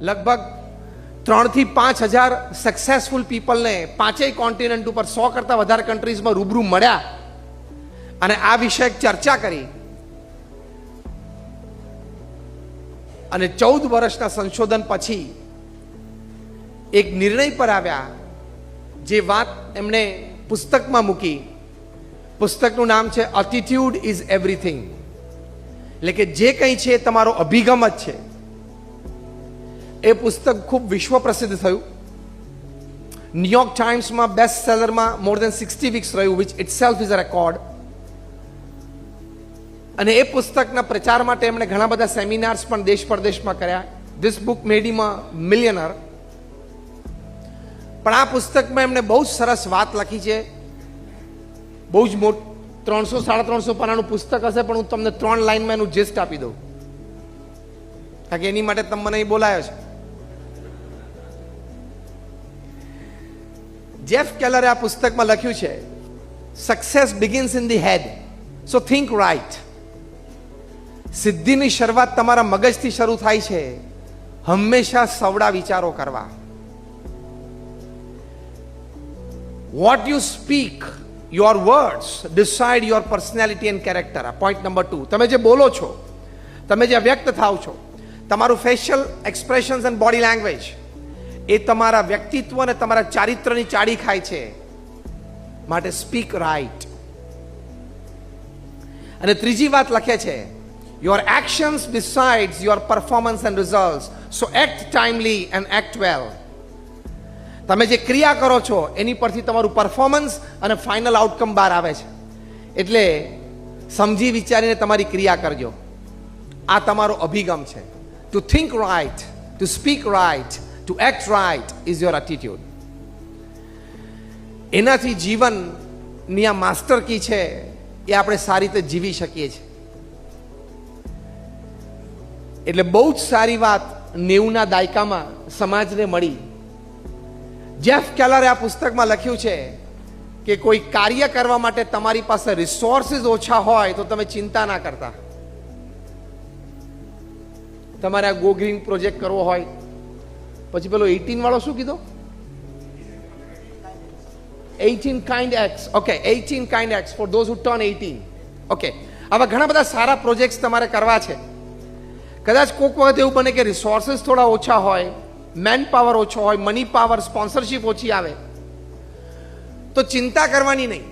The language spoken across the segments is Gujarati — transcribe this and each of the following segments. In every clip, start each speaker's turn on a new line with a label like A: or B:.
A: લગભગ ત્રણથી પાંચ હજાર સક્સેસફુલ પીપલને પાંચેય કોન્ટિનેન્ટ ઉપર સો કરતાં વધારે કન્ટ્રીઝમાં રૂબરૂ મળ્યા. અને આ વિષયક ચર્ચા કરી. અને ચૌદ વર્ષના સંશોધન પછી એક નિર્ણય પર આવ્યા જે વાત એમણે પુસ્તકમાં મૂકી. પુસ્તકનું નામ છે અટીટ્યુડ ઇઝ એવરીથિંગ એટલે કે જે કંઈ છે તમારો અભિગમ જ છે. એ પુસ્તક ખૂબ વિશ્વ પ્રસિદ્ધ થયું ન્યુયોર્ક ટાઈમ્સમાં બેસ્ટ સેલરમાં મોર દેન સિક્સટી વીક્સ રહ્યું which itself is a record અને એ પુસ્તકના પ્રચાર માટે એમણે ઘણા બધા સેમિનાર્સ પણ દેશ પરદેશમાં કર્યા. ધીસ બુક મેડીમાં મિલિયનર પણ આ પુસ્તકમાં એમણે બહુ જ સરસ વાત લખી છે. બહુ જ મોટ, ત્રણસો સાડા ત્રણસો પાનાનું પુસ્તક હશે, પણ હું તમને ત્રણ લાઈનમાં એનું જેસ્ટ આપી દઉં. કારણ કે એની માટે તમે મને બોલાયો છે. જેફ કેલરે આ પુસ્તકમાં લખ્યું છે success begins in the head so think right સિદ્ધિની શરૂઆત તમારા મગજથી શરૂ થાય છે. હંમેશા સવડા વિચારો કરવા. What you speak your words decide your personality and character આ પોઈન્ટ નંબર ટુ તમે જે બોલો છો, તમે જે વ્યક્ત થાવ છો, તમારું facial expressions and body language એ તમારા વ્યક્તિત્વ અને તમારા ચારિત્રની ચાડી ખાય છે. માટે સ્પીક રાઈટ અને ત્રીજી વાત લખે છે your actions decides your performance and result so act timely and act well તમે જે ક્રિયા કરો છો, એની પરથી તમારું પરફોર્મન્સ અને ફાઇનલ આઉટકમ બહાર આવે છે. એટલે સમજી વિચારીને તમારી ક્રિયા કરજો. આ તમારો અભિગમ છે. To think right to speak right to act right is your attitude એનાથી જીવનની આ માસ્ટર કી છે એ આપણે સારી રીતે જીવી શકીએ છીએ. એટલે બહુ જ સારી વાત નેવુંના દાયકામાં સમાજને મળી. જેફ કેલરે આ પુસ્તકમાં લખ્યું છે કે કોઈ કાર્ય કરવા માટે તમારી પાસે રિસોર્સિસ ઓછા હોય તો તમે ચિંતા ના કરતા. તમારે આ ગોગ્રીન પ્રોજેક્ટ કરવો હોય પછી પેલો એઇટીન વાળો શું કીધો? Eighteen kind X okay eighteen kind X for those who turn eighteen okay આવા ઘણા બધા સારા પ્રોજેક્ટ્સ તમારે કરવા છે. કદાચ કોઈક વખત એવું બને કે રિસોર્સિસ થોડા ઓછા હોય મેન પાવર ઓછો હોય મની પાવર સ્પોન્સરશિપ ઓછી આવે. તો ચિંતા કરવાની નહીં.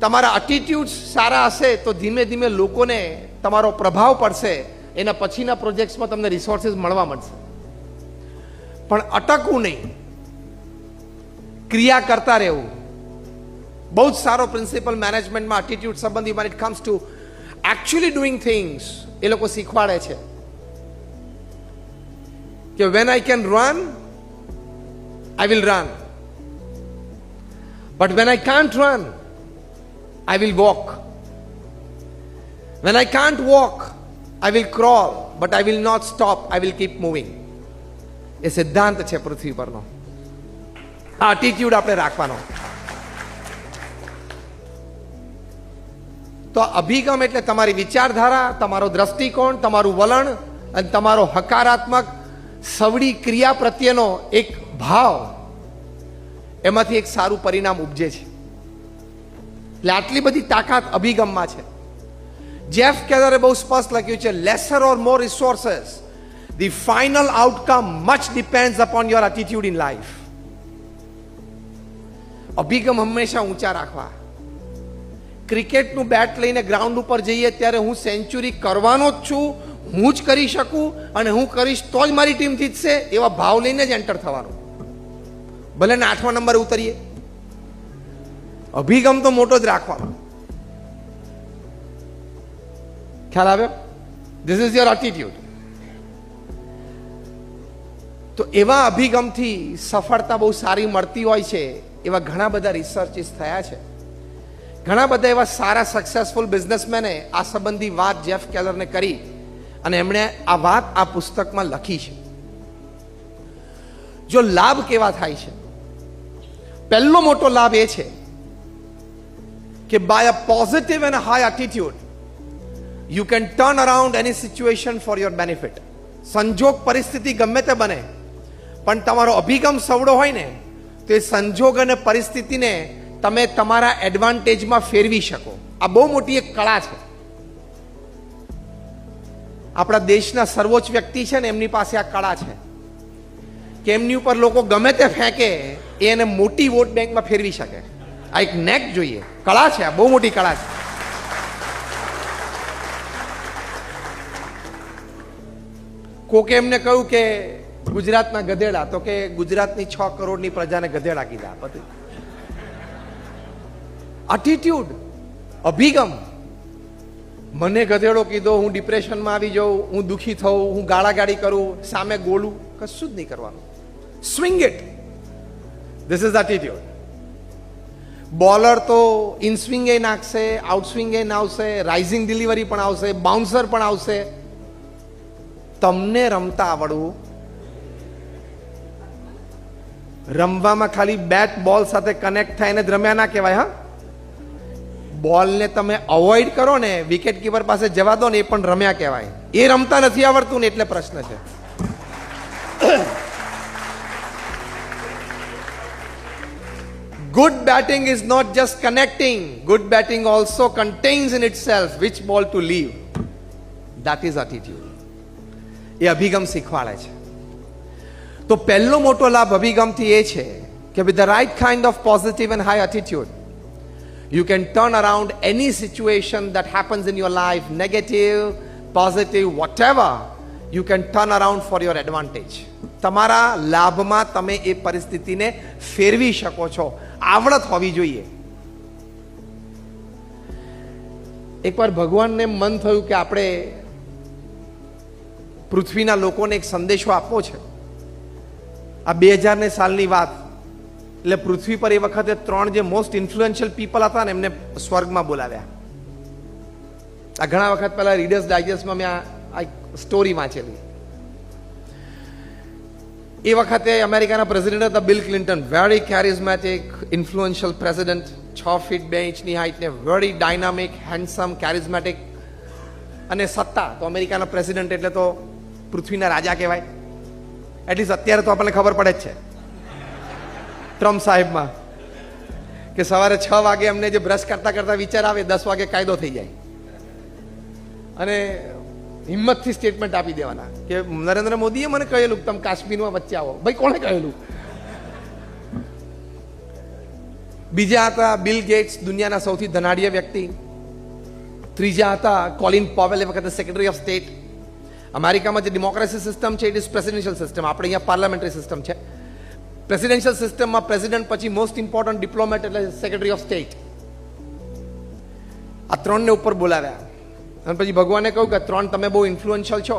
A: તમારા અટીટ્યુડ સારા હશે તો ધીમે ધીમે લોકોને તમારો પ્રભાવ પડશે. એના પછીના પ્રોજેક્ટ્સમાં તમને રિસોર્સિસ મળવા મળશે. પણ અટકવું નહીં. ક્રિયા કરતા રહેવું. બહુ જ સારો પ્રિન્સિપલ મેનેજમેન્ટમાં એટીટ્યુડ સંબંધી when it comes to actually doing things, એ લોકો શીખવાડે છે. કે when I can run I will run but when I can't run I will walk when I can't walk I will crawl but I will not stop I will keep moving એ સિદ્ધાંત છે પૃથ્વી પરનો. આ આપણે રાખવાનો. તો અભિગમ એટલે તમારી વિચારધારા, તમારો દ્રષ્ટિકોણ, તમારું વલણ અને તમારો હકારાત્મક સવડી ક્રિયા પ્રત્યેનો એક ભાવ. એમાંથી એક સારું પરિણામ ઉપજે છે. એટલે આટલી બધી તાકાત અભિગમમાં છે. જેફ કેલરે બહુ સ્પષ્ટ લખ્યું છે lesser or more resources the final outcome much depends upon your attitude in life અભિગમ હંમેશા ઊંચા રાખવા. ક્રિકેટનું બેટ લઈને ગ્રાઉન્ડ ઉપર જઈએ ત્યારે હું સેન્ચુરી કરવાનો જ છું, હું જ કરી શકું અને હું કરીશ તો જ મારી ટીમ જીતશે, એવા ભાવ લઈને જ એન્ટર થવાનું. ભલે ને આઠમા નંબરે ઉતરીએ. અભિગમ તો મોટો જ રાખવાનો. ખ્યાલ આવ્યો? ધીસ ઇઝ યોર એટીટ્યુડ તો એવા અભિગમથી સફળતા બહુ સારી મળતી હોય છે, એવા ઘણા બધા રિસર્ચિસ થયા છે. ઘણા બધા એવા સારા સક્સેસફુલ બિઝનેસમેને આ સંબંધી વાત જેફ કેલરને કરી અને એમણે આ વાત આ પુસ્તકમાં લખી છે. જો લાભ કેવા થાય છે? પહેલો મોટો લાભ એ છે કે by a positive and high attitude you can turn around any situation for your benefit સંજોગ પરિસ્થિતિ ગમે તે બને પણ તમારો અભિગમ સવડો હોય ને, તો એ સંજોગ અને પરિસ્થિતિને તમે તમારા એડવાન્ટેજમાં ફેરવી શકો. આ બહુ મોટી એક કળા છે. આપણા દેશના સર્વોચ્ચ વ્યક્તિ છે ને, એમની પાસે આ કળા છે કે એમની ઉપર લોકો ગમે તે ફેંકે, એ એને મોટી વોટ બેંકમાં ફેરવી શકે. આ એક નેક જોઈએ. કળા છે, આ બહુ મોટી કળા છે. કોકે એમને કહ્યું કે ગુજરાતના ગધેડા, તો કે ગુજરાતની છ કરોડની પ્રજાને ગધેડા કીધા. બધું એટીટ્યુડ અભિગમ. મને ગધેડો કીધો, હું ડિપ્રેશનમાં આવી જાઉં, હું દુખી થઉં, હું ગાળાગાળી કરું, સામે ગોલું કશું જ નહીં કરવાનું. Swing it this is attitude bowler તો ઇન સ્વિંગ એ નાખશે આઉટસ્વિંગ એ આવશે રાઇઝિંગ ડિલિવરી પણ આવશે બાઉન્સર પણ આવશે. તમને રમતા આવડવું રમવામાં ખાલી બેટ બોલ સાથે કનેક્ટ થઈને જ રમ્યા ના કહેવાય હા? બોલને તમે અવોઇડ કરો ને વિકેટ કીપર પાસે જવા દો ને એ પણ રમ્યા કહેવાય. એ રમતા નથી આવડતું ને એટલે પ્રશ્ન છે. Good batting is not just connecting, good batting also contains in itself which ball to leave. That is attitude. એ અભિગમ શીખવાડે છે. તો પહેલો મોટો લાભ અભિગમથી એ છે કે with the right kind of positive and high attitude you can turn around any situation that happens in your life, negative, positive, whatever, you can turn around for your advantage. તમારા લાભમાં તમે એ પરિસ્થિતિને ફેરવી શકો છો. આવડત હોવી જોઈએ. એકવાર ભગવાનને મન થયું કે આપણે પૃથ્વીના લોકોને એક સંદેશો આપવો છે. આ બે હજારને સાલની વાત. એટલે પૃથ્વી પર એ વખતે ત્રણ જે મોસ્ટ ઇન્ફ્લુએન્શિયલ પીપલ હતા ને, એમને સ્વર્ગમાં બોલાવ્યા. આ ઘણા વખત પહેલા રીડર્સ ડાયજેસ્ટમાં મેં આ સ્ટોરી વાંચેલી. એ વખતે અમેરિકાના પ્રેસિડેન્ટ હતા Bill Clinton very charismatic influential president છ ફીટ બે ઇંચની હાઇટ ને વેરી ડાયનામિક હેન્ડસમ કેરિઝમેટિક અને સત્તા. તો અમેરિકાના પ્રેસિડેન્ટ એટલે તો પૃથ્વીના રાજા કહેવાય. એટલીસ્ટ અત્યારે તો આપણને ખબર પડે જ છે. ટ્રમ્પ સાહેબમાં કે સવારે છ વાગે અમને જે બ્રશ કરતા કરતા વિચાર આવે, દસ વાગે કાયદો થઈ જાય. અને હિંમતથી સ્ટેટમેન્ટ આપી દેવાના કે નરેન્દ્ર મોદીએ મને કહેલું તમે કાશ્મીરમાં વચ્ચે આવો. ભાઈ, કોણે કહેલું? બીજા હતા બિલ ગેટ્સ દુનિયાના સૌથી ધનાઢ્ય વ્યક્તિ. ત્રીજા હતા કોલિન પોવેલ એ વખતે સેક્રેટરી ઓફ સ્ટેટ અમેરિકામાં જે ડેમોક્રેસી સિસ્ટમ છે ઇટ ઇઝ પ્રેસિડેન્શિયલ સિસ્ટમ આપણે અહીંયા પાર્લામેન્ટરી સિસ્ટમ છે. પ્રેસિડેન્શિયલ સિસ્ટમમાં પ્રેસિડેન્ટ પછી મોસ્ટ ઇમ્પોર્ટન્ટ ડિપ્લોમેટ એટલે સેક્રેટરી ઓફ સ્ટેટ આ ત્રણને ઉપર બોલાવ્યા. અને પછી ભગવાને કહ્યું કે ત્રણ તમે બહુ ઇન્ફ્લુએન્શિયલ છો.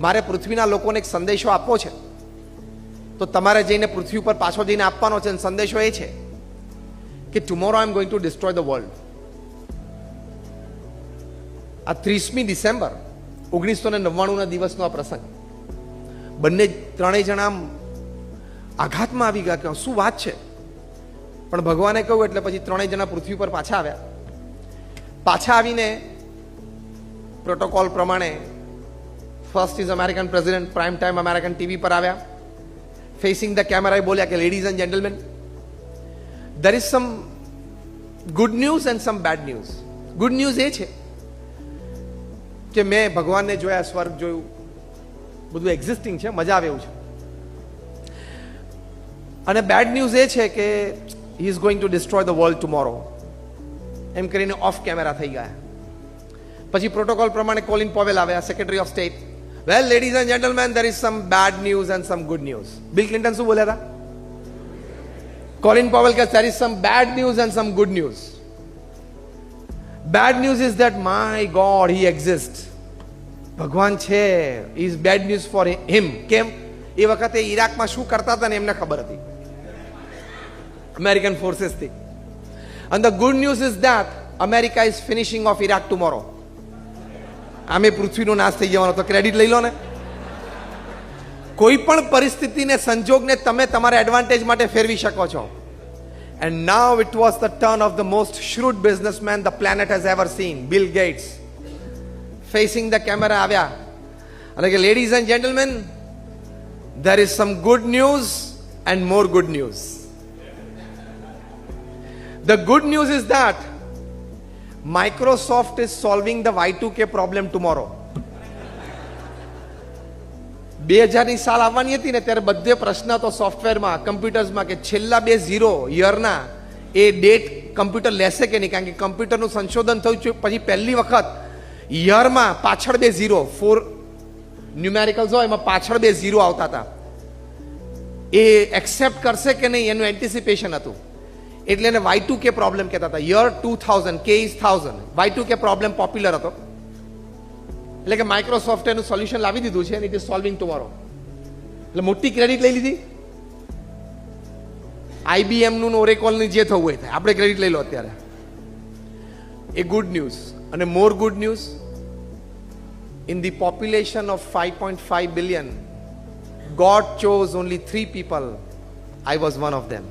A: મારે પૃથ્વીના લોકોને એક સંદેશો આપવો છે. તો તમારે જઈને પૃથ્વી ઉપર પાછો જઈને આપવાનો છે અને સંદેશો એ છે કે tomorrow I am going to destroy the world આ ત્રીસમી ડિસેમ્બર ઓગણીસો ને નવ્વાણુંના દિવસનો આ પ્રસંગ. બંને ત્રણેય જણા આઘાતમાં આવી ગયા કે શું વાત છે? પણ ભગવાને કહ્યું એટલે પછી ત્રણેય જણા પૃથ્વી પર પાછા આવ્યા. પાછા આવીને પ્રોટોકોલ પ્રમાણે first is American president prime time American TV પર આવ્યા. ફેસિંગ ધ કેમેરા બોલ્યા કે ladies and gentleman there is some good news and some bad news good news એ છે કે મેં ભગવાનને જોયા, સ્વર્ગ જોયું. બધું એક્ઝિસ્ટિંગ છે, મજા આવે એવું છે. અને બેડ ન્યૂઝ એ છે કે he is going to destroy the world tomorrow એમ કરીને ઓફ કેમેરા થઈ ગયા. પછી પ્રોટોકોલ પ્રમાણે કોલિન પોવેલ આવ્યા secretary of state well ladies and gentleman there is some bad news and some good news Bill Clinton શું બોલ્યા હતા? કોલિન પોવેલ કે there is some bad news and some good news. Bad news is that my god he exist ભગવાન છે is bad news for him કેમ? એ વખતે ઈરાકમાં શું કરતા હતા ને એમને ખબર હતી. અમેરિકન ફોર્સીસથી અને the good news is that America is finishing of Iraq tomorrow આમે પૃથ્વીનો નાશ થઈ જવાનો, તો ક્રેડિટ લઈ લો ને. કોઈ પણ પરિસ્થિતિને, સંજોગને તમે તમારા એડવાન્ટેજ માટે ફેરવી શકો છો. And now it was the turn of the most shrewd businessman the planet has ever seen, Bill Gates. Facing the camera, avya. Like, ladies and gentlemen, there is some good news and more good news. The good news is that Microsoft is solving the Y2K problem tomorrow. બે હજારની સાલ આવવાની હતી ને ત્યારે બધે પ્રશ્ન હતો સોફ્ટવેરમાં કમ્પ્યુટર્સમાં કે છેલ્લા બે ઝીરો યરના એ ડેટ કમ્પ્યુટર લેશે કે નહીં? કારણ કે કમ્પ્યુટરનું સંશોધન થયું છે પછી પહેલી વખત યરમાં પાછળ બે ઝીરો ફોર ન્યુમેરિકલ્સ હોય એમાં પાછળ બે ઝીરો આવતા હતા. એ એક્સેપ્ટ કરશે કે નહીં એનું એન્ટિસિપેશન હતું. એટલે એને વાય ટુ કે પ્રોબ્લેમ કહેતા હતા. Year two thousand K is thousand Y two K problem popular હતો. એટલે કે માઇક્રોસોફ્ટ એનું સોલ્યુશન લાવી દીધું છે ઇટ ઇઝ સોલ્વિંગ ટુમોરો એટલે મોટી ક્રેડિટ લઈ લીધી. આઈબીએમનું ઓરેકોલની જે થવું હોય થાય. આપણે ક્રેડિટ લઈ લો અત્યારે. એ ગુડ ન્યૂઝ અને more good news in the population of five point five billion God chose only three people I was one of them.